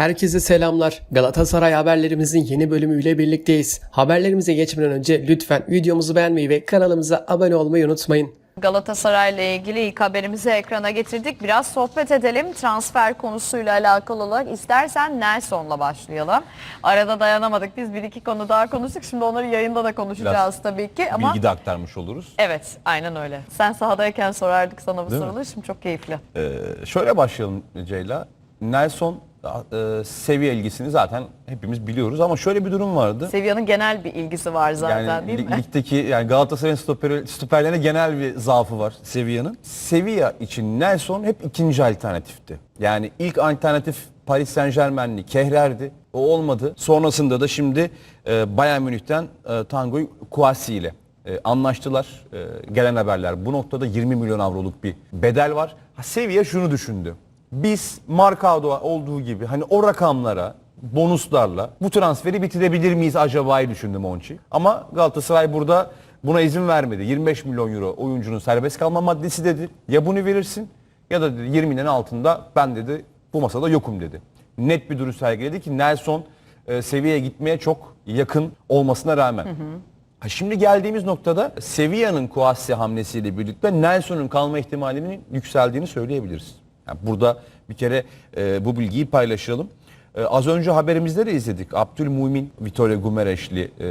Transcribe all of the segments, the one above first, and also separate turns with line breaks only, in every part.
Herkese selamlar. Galatasaray haberlerimizin yeni bölümüyle birlikteyiz. Haberlerimize geçmeden önce lütfen videomuzu beğenmeyi ve kanalımıza abone olmayı unutmayın.
Galatasaray'la ilgili ilk haberimizi ekrana getirdik. Biraz sohbet edelim. Transfer konusuyla alakalı olarak istersen Nelson'la başlayalım. Arada dayanamadık. Biz bir iki konu daha konuştuk. Şimdi onları yayında da konuşacağız
Biraz
tabii ki. Ama
Bilgi de aktarmış oluruz.
evet aynen öyle. Sen sahadayken sorardık sana bu
Değil mi?
soruları. Şimdi çok keyifli.
Ee, şöyle başlayalım Ceyla. Nelson e, seviye ilgisini zaten hepimiz biliyoruz ama şöyle bir durum vardı.
Sevilla'nın genel bir ilgisi var zaten
yani
değil mi?
ligdeki yani Galatasaray'ın stoper, stoperlerine genel bir zaafı var Sevilla'nın. Sevilla için Nelson hep ikinci alternatifti. Yani ilk alternatif Paris Saint Germain'li Kehrer'di. O olmadı. Sonrasında da şimdi e, Bayern Münih'ten e, Tanguy Kouassi ile e, anlaştılar. E, gelen haberler bu noktada 20 milyon avroluk bir bedel var. Ha, Sevilla şunu düşündü. Biz Marcado olduğu gibi hani o rakamlara bonuslarla bu transferi bitirebilir miyiz acaba'yı düşündü Monchi. Ama Galatasaray burada buna izin vermedi. 25 milyon euro oyuncunun serbest kalma maddesi dedi. Ya bunu verirsin ya da dedi 20'nin altında ben dedi bu masada yokum dedi. Net bir duruş sergiledi ki Nelson e, seviyeye gitmeye çok yakın olmasına rağmen. Ha şimdi geldiğimiz noktada Sevilla'nın Kouassi hamlesiyle birlikte Nelson'un kalma ihtimalinin yükseldiğini söyleyebiliriz. Yani burada bir kere e, bu bilgiyi paylaşalım. E, az önce haberimizde de izledik. Abdülmumin, Vitória Gumereşli. E,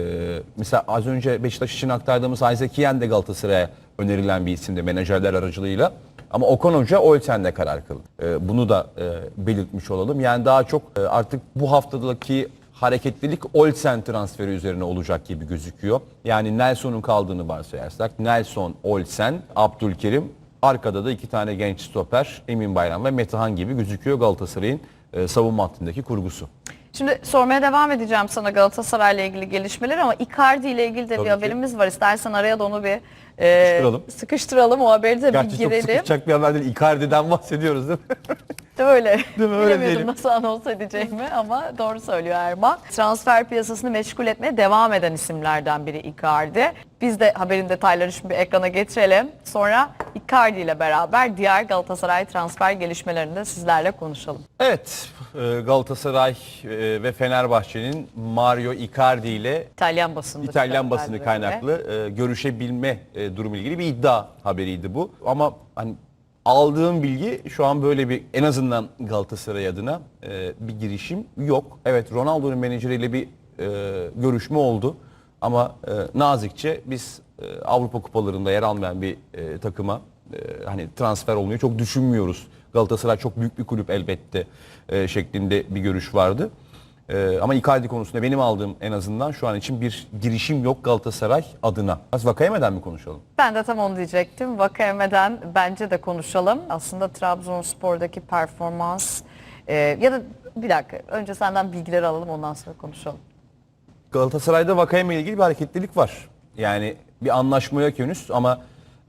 mesela az önce Beşiktaş için aktardığımız Isaac Yen de Galatasaray'a önerilen bir isimdi menajerler aracılığıyla. Ama Okan Hoca Olsen'de karar kıldı. E, bunu da e, belirtmiş olalım. Yani daha çok e, artık bu haftadaki hareketlilik Olsen transferi üzerine olacak gibi gözüküyor. Yani Nelson'un kaldığını varsayarsak Nelson, Olsen, Abdülkerim arkada da iki tane genç stoper Emin Bayram ve Metehan gibi gözüküyor Galatasaray'ın e, savunma hattındaki kurgusu.
Şimdi sormaya devam edeceğim sana Galatasaray'la ilgili gelişmeleri ama Icardi ile ilgili de
Tabii
bir
ki.
haberimiz var. İstersen araya da onu bir e,
Sıkıştıralım.
sıkıştıralım. O haberi de bir
Gerçi çok
girelim.
sıkışacak bir haber değil. Icardi'den bahsediyoruz değil mi?
Öyle.
Değil mi? Öyle
Bilemiyordum
diyelim.
nasıl anons edeceğimi ama doğru söylüyor Erman. Transfer piyasasını meşgul etmeye devam eden isimlerden biri Icardi. Biz de haberin detaylarını şimdi bir ekrana getirelim. Sonra Icardi ile beraber diğer Galatasaray transfer gelişmelerini de sizlerle konuşalım.
Evet, e, Galatasaray e, ve Fenerbahçe'nin Mario Icardi ile
İtalyan basında.
İtalyan basını kaynaklı e, görüşebilme e, durumu ilgili bir iddia haberiydi bu. Ama hani aldığım bilgi şu an böyle bir en azından Galatasaray adına bir girişim yok. Evet Ronaldo'nun menajeriyle bir görüşme oldu. Ama e, nazikçe biz e, Avrupa kupalarında yer almayan bir e, takıma e, hani transfer olmayı çok düşünmüyoruz. Galatasaray çok büyük bir kulüp elbette e, şeklinde bir görüş vardı. Ee, ama Icardi konusunda benim aldığım en azından şu an için bir girişim yok Galatasaray adına. Az Vakayeme'den mi konuşalım?
Ben de tam onu diyecektim. Vakayeme'den bence de konuşalım. Aslında Trabzonspor'daki performans e, ya da bir dakika önce senden bilgileri alalım ondan sonra konuşalım.
Galatasaray'da Vakayeme ile ilgili bir hareketlilik var. Yani bir anlaşma yok henüz ama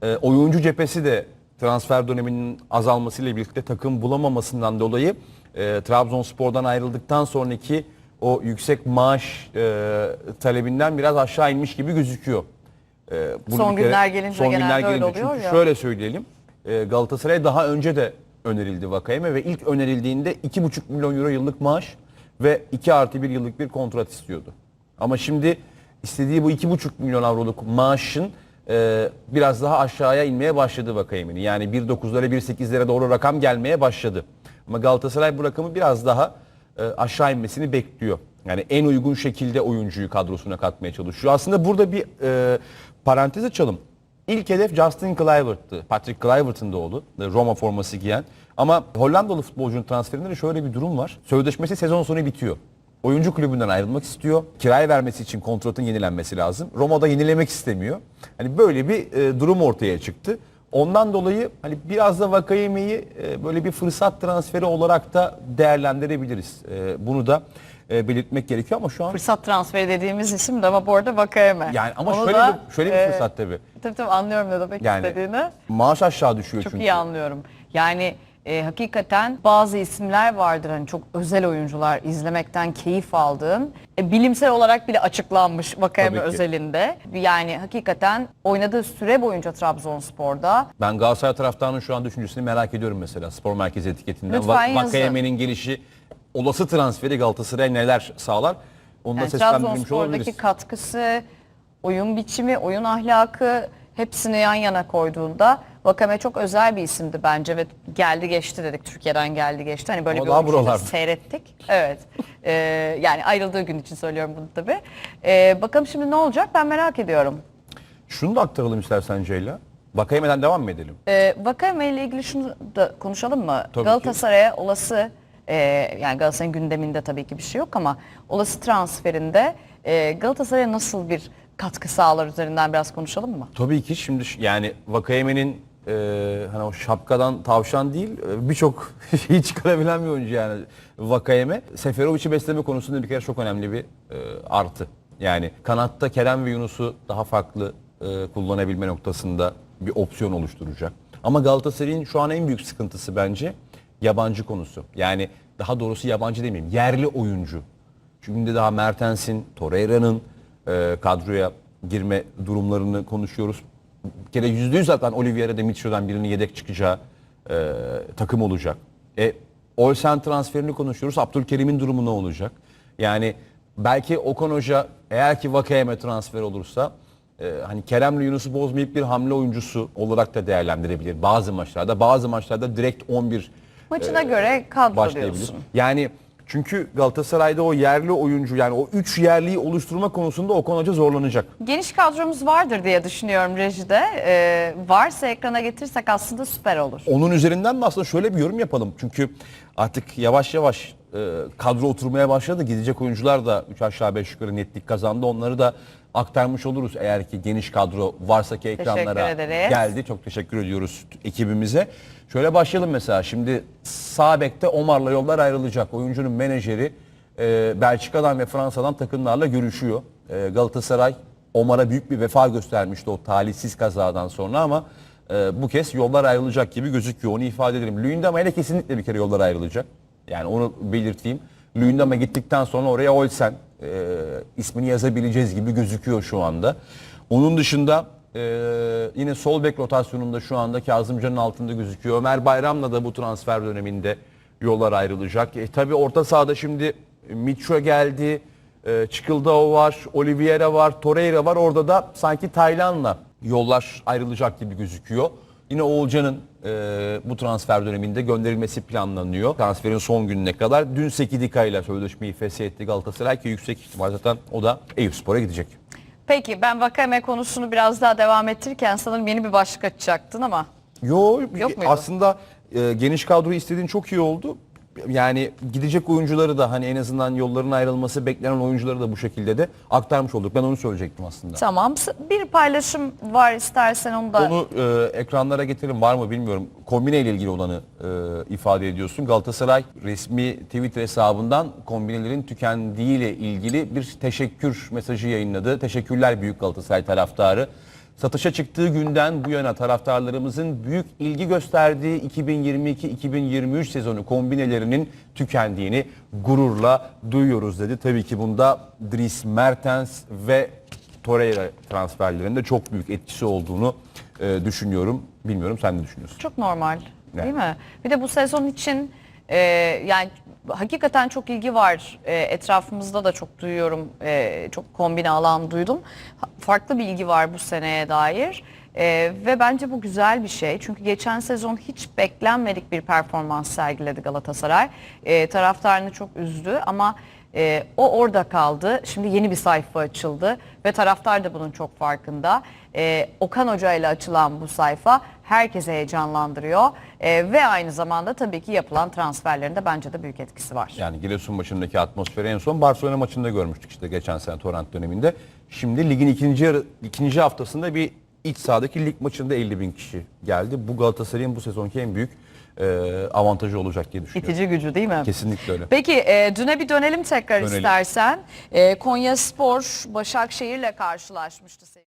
e, oyuncu cephesi de transfer döneminin azalmasıyla birlikte takım bulamamasından dolayı e, Trabzonspor'dan ayrıldıktan sonraki o yüksek maaş e, talebinden biraz aşağı inmiş gibi gözüküyor. E, bunu
Son
bir kere-
günler gelince
son
genelde
günler
öyle
gelince.
oluyor
Çünkü
ya.
şöyle söyleyelim. E, Galatasaray daha önce de önerildi Vakayeme ve ilk önerildiğinde 2,5 milyon euro yıllık maaş ve 2 artı 1 yıllık bir kontrat istiyordu. Ama şimdi istediği bu 2,5 milyon avroluk maaşın e, biraz daha aşağıya inmeye başladı Vakayeme'nin. Yani 1.9'lara 1.8'lere doğru rakam gelmeye başladı. Ama Galatasaray bu rakamı biraz daha e, aşağı inmesini bekliyor. Yani en uygun şekilde oyuncuyu kadrosuna katmaya çalışıyor. Aslında burada bir e, parantez açalım. İlk hedef Justin Kluivert'tı. Patrick Kluivert'ın da oğlu. Roma forması giyen. Ama Hollandalı futbolcunun transferinde de şöyle bir durum var. Sözleşmesi sezon sonu bitiyor. Oyuncu kulübünden ayrılmak istiyor. Kiraya vermesi için kontratın yenilenmesi lazım. Roma'da yenilemek istemiyor. Hani böyle bir e, durum ortaya çıktı. Ondan dolayı hani biraz da Vakayeme'yi e, böyle bir fırsat transferi olarak da değerlendirebiliriz. E, bunu da e, belirtmek gerekiyor ama şu an
Fırsat transferi dediğimiz isim de ama bu arada Vakayeme.
yani ama
Onu
şöyle
da,
bir, şöyle bir
e,
fırsat tabii.
Tabii tabii anlıyorum ne demek
Yani
istediğini.
maaş aşağı düşüyor
Çok
çünkü.
iyi anlıyorum. Yani e, hakikaten bazı isimler vardır hani çok özel oyuncular izlemekten keyif aldığın. E, bilimsel olarak bile açıklanmış Vakayeme
Tabii ki.
özelinde. Yani hakikaten oynadığı süre boyunca Trabzonspor'da
Ben Galatasaray taraftarının şu an düşüncesini merak ediyorum mesela spor merkezi etiketinden.
Lütfen yazın.
Vakayeme'nin gelişi olası transferi Galatasaray'a neler sağlar? Onu da
Yani
seslendirmiş
Trabzonspor'daki katkısı, oyun biçimi, oyun ahlakı hepsini yan yana koyduğunda Vakame çok özel bir isimdi bence ve geldi geçti dedik. Türkiye'den geldi geçti. Hani böyle
Ama
bir
daha buralarda.
seyrettik. Evet. Ee, yani ayrıldığı gün için söylüyorum bunu tabii. Ee, bakalım şimdi ne olacak ben merak ediyorum.
Şunu da aktaralım istersen Ceyla. Vakayeme'den devam mı edelim?
Ee, Vakame ile ilgili şunu da konuşalım mı?
Tabii ki.
Galatasaray'a olası e, yani Galatasaray'ın gündeminde tabii ki bir şey yok ama olası transferinde e, Galatasaray'a nasıl bir katkı sağlar üzerinden biraz konuşalım mı?
Tabii ki şimdi ş- yani Vakayeme'nin e, hani o şapkadan tavşan değil e, birçok şeyi çıkarabilen bir oyuncu yani Vakayeme. Seferovic'i besleme konusunda bir kere çok önemli bir e, artı. Yani kanatta Kerem ve Yunus'u daha farklı e, kullanabilme noktasında bir opsiyon oluşturacak. Ama Galatasaray'ın şu an en büyük sıkıntısı bence yabancı konusu. Yani daha doğrusu yabancı demeyeyim yerli oyuncu. Şimdi daha Mertens'in, Torreira'nın e, kadroya girme durumlarını konuşuyoruz. Bir kere yüzde yüz zaten Oliveira Dimitri'den birinin yedek çıkacağı e, takım olacak. E, Olsen transferini konuşuyoruz. Abdülkerim'in durumu ne olacak? Yani belki Okan Hoca eğer ki Vakayeme transfer olursa e, hani Kerem'le Yunus'u bozmayıp bir hamle oyuncusu olarak da değerlendirebilir bazı maçlarda. Bazı maçlarda direkt 11
Maçına göre kadro diyorsun.
Yani çünkü Galatasaray'da o yerli oyuncu yani o üç yerliyi oluşturma konusunda Okan Hoca zorlanacak.
Geniş kadromuz vardır diye düşünüyorum rejide. Ee, varsa ekrana getirsek aslında süper olur.
Onun üzerinden de aslında şöyle bir yorum yapalım. Çünkü artık yavaş yavaş e, kadro oturmaya başladı. Gidecek oyuncular da 3 aşağı 5 yukarı netlik kazandı. Onları da aktarmış oluruz eğer ki geniş kadro varsa ki ekranlara geldi. Çok teşekkür ediyoruz ekibimize. Şöyle başlayalım mesela. Şimdi sağ bekte Omar'la yollar ayrılacak. Oyuncunun menajeri e, Belçika'dan ve Fransa'dan takımlarla görüşüyor. E, Galatasaray Omar'a büyük bir vefa göstermişti o talihsiz kazadan sonra ama e, bu kez yollar ayrılacak gibi gözüküyor. Onu ifade edelim. Luyendama ile kesinlikle bir kere yollar ayrılacak. Yani onu belirteyim. Luyendama gittikten sonra oraya Olsen e, ismini yazabileceğiz gibi gözüküyor şu anda. Onun dışında e, yine sol bek rotasyonunda şu anda Kazımcan'ın altında gözüküyor. Ömer Bayram'la da bu transfer döneminde yollar ayrılacak. E, tabii orta sahada şimdi Mitcho geldi. E, Çıkıldao var, Oliveira var, Torreira var. Orada da sanki Taylan'la yollar ayrılacak gibi gözüküyor. Yine Oğulcan'ın e, bu transfer döneminde gönderilmesi planlanıyor. Transferin son gününe kadar. Dün Sekidika ile sözleşmeyi feshetti Galatasaray ki yüksek ihtimal zaten o da Eyüpspor'a gidecek.
Peki ben Vakame konusunu biraz daha devam ettirirken sanırım yeni bir başlık açacaktın ama.
Yo
Yok muydu?
aslında e, geniş kadroyu istediğin çok iyi oldu. Yani gidecek oyuncuları da hani en azından yolların ayrılması beklenen oyuncuları da bu şekilde de aktarmış olduk. Ben onu söyleyecektim aslında.
Tamam bir paylaşım var istersen onu da.
Onu e, ekranlara getirin var mı bilmiyorum. Kombine ile ilgili olanı e, ifade ediyorsun. Galatasaray resmi Twitter hesabından kombinelerin tükendiği ile ilgili bir teşekkür mesajı yayınladı. Teşekkürler Büyük Galatasaray taraftarı. Satışa çıktığı günden bu yana taraftarlarımızın büyük ilgi gösterdiği 2022-2023 sezonu kombinelerinin tükendiğini gururla duyuyoruz dedi. Tabii ki bunda Dries Mertens ve Torreira transferlerinde çok büyük etkisi olduğunu e, düşünüyorum. Bilmiyorum sen ne düşünüyorsun?
Çok normal değil mi? Bir de bu sezon için e, yani hakikaten çok ilgi var. E, etrafımızda da çok duyuyorum. e, çok kombine alan duydum. Farklı bir ilgi var bu seneye dair. E, ve bence bu güzel bir şey. Çünkü geçen sezon hiç beklenmedik bir performans sergiledi Galatasaray. E, taraftarını çok üzdü ama e, o orada kaldı. Şimdi yeni bir sayfa açıldı ve taraftar da bunun çok farkında. E, Okan Hoca ile açılan bu sayfa herkese heyecanlandırıyor E, ve aynı zamanda tabii ki yapılan transferlerin de bence de büyük etkisi var.
Yani Giresun maçındaki atmosferi en son Barcelona maçında görmüştük işte geçen sene Torrent döneminde. Şimdi ligin ikinci ikinci haftasında bir iç sahadaki lig maçında 50 bin kişi geldi. Bu Galatasaray'ın bu sezonki en büyük e, avantajı olacak diye düşünüyorum.
İtici gücü değil mi?
Kesinlikle öyle.
Peki e, düne bir dönelim tekrar
Dönelim.
istersen. E, Konya Spor Başakşehir'le karşılaşmıştı.